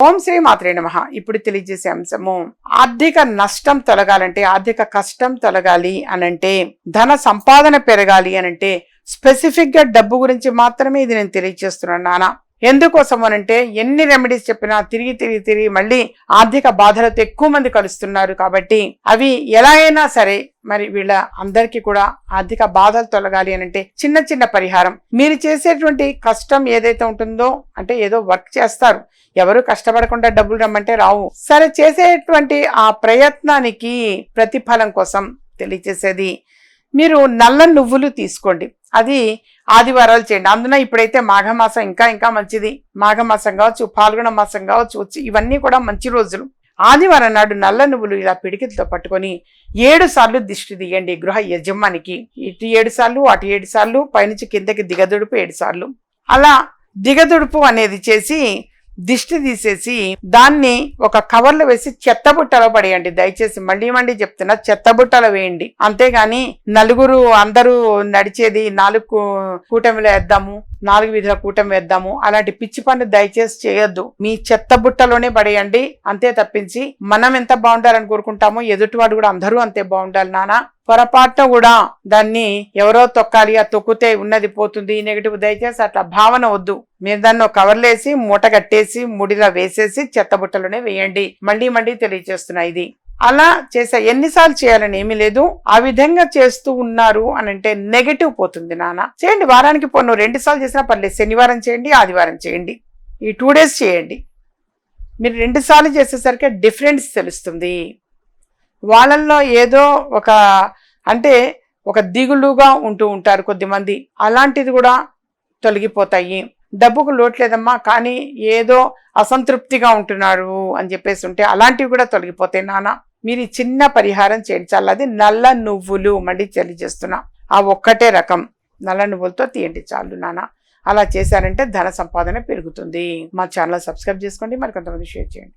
ఓం శ్రీ మాత్రే నమ. ఇప్పుడు తెలియజేసే అంశము ఆర్థిక నష్టం తొలగాలంటే ఆర్థిక కష్టం తొలగాలి అనంటే ధన సంపాదన పెరగాలి అనంటే స్పెసిఫిక్గా డబ్బు గురించి మాత్రమే ఇది నేను తెలియజేస్తున్నాను నానా. ఎందుకోసం అనంటే ఎన్ని రెమెడీస్ చెప్పినా తిరిగి తిరిగి తిరిగి మళ్ళీ ఆర్థిక బాధలతో ఎక్కువ మంది కలుస్తున్నారు కాబట్టి అవి ఎలా అయినా సరే మరి వీళ్ళ అందరికీ కూడా ఆర్థిక బాధలు తొలగాలి అని అంటే చిన్న చిన్న పరిహారం. మీరు చేసేటువంటి కష్టం ఏదైతే ఉంటుందో అంటే ఏదో వర్క్ చేస్తారు. ఎవరు కష్టపడకుండా డబ్బులు రమ్మంటే రావు. సరే చేసేటువంటి ఆ ప్రయత్నానికి ప్రతిఫలం కోసం తెలియచేసేది మీరు నల్ల నువ్వులు తీసుకోండి. అది ఆదివారాలు చేయండి. అందున ఇప్పుడైతే మాఘమాసం ఇంకా ఇంకా మంచిది. మాఘమాసం కావచ్చు పాల్గొన మాసం కావచ్చు వచ్చి ఇవన్నీ కూడా మంచి రోజులు. ఆదివారం నాడు నల్ల నువ్వులు ఇలా పిడికిలతో పట్టుకొని ఏడు సార్లు దిష్టి తీయండి గృహ యజమానికి. ఇటు ఏడు సార్లు అటు ఏడు సార్లు పైనుంచి కిందకి దిగదుడుపు ఏడు సార్లు. అలా దిగదుడుపు అనేది చేసి దిష్టి తీసేసి దాన్ని ఒక కవర్లో వేసి చెత్తబుట్టలో పడేయండి. దయచేసి మళ్ళీ మళ్ళీ చెప్తున్నా చెత్తబుట్టలో వేయండి. అంతేగాని నలుగురు అందరూ నడిచేది నాలుగు కూటమిలో వేద్దాము నాలుగు విధుల కూటమి వేద్దాము. అలాంటి పిచ్చి పనులు దయచేసి చేయొద్దు. మీ చెత్త బుట్టలోనే పడేయండి. అంతే తప్పించి మనం ఎంత బాగుండాలని కోరుకుంటామో ఎదుటివాడు కూడా అందరూ అంతే బాగుండాలి నానా. పొరపాటున కూడా దాన్ని ఎవరో తొక్కాలి ఆ తొక్కితే ఉన్నది పోతుంది. నెగిటివ్ దయచేసి అట్లా భావన వద్దు. మీరు దాన్ని కవర్లేసి కవర్లో వేసి మూట కట్టేసి ముడిలా వేసేసి చెత్త బుట్టలోనే వేయండి. మళ్ళీ మళ్ళీ తెలియజేస్తున్నా ఇది. అలా చేసా ఎన్నిసార్లు చేయాలని ఏమీ లేదు. ఆ విధంగా చేస్తూ ఉన్నారు అని అంటే నెగటివ్ పోతుంది నాన్న. చేయండి వారానికి పోను రెండు సార్లు చేసినా పర్లేదు. శనివారం చేయండి ఆదివారం చేయండి. ఈ టూ డేస్ చేయండి. మీరు రెండు సార్లు చేసేసరికి డిఫరెన్స్ తెలుస్తుంది. వాళ్ళల్లో ఏదో ఒక అంటే ఒక దిగులుగా ఉంటూ ఉంటారు కొద్దిమంది. అలాంటిది కూడా తొలగిపోతాయి. డబ్బుకు లోట్లేదమ్మా కానీ ఏదో అసంతృప్తిగా ఉంటున్నారు అని చెప్పేసి ఉంటే అలాంటివి కూడా తొలగిపోతాయి. నాన్న మీరు ఈ చిన్న పరిహారం చేయించాలి అది నల్ల నువ్వులు మళ్ళీ తెలియజేస్తున్నా ఆ ఒక్కటే రకం. నల్ల నువ్వులతో తీయండి చాలు నాన్న అలా చేశారంటే ధన సంపాదన పెరుగుతుంది. మా ఛానల్ సబ్స్క్రైబ్ చేసుకోండి. మరి కొంతమంది షేర్ చేయండి.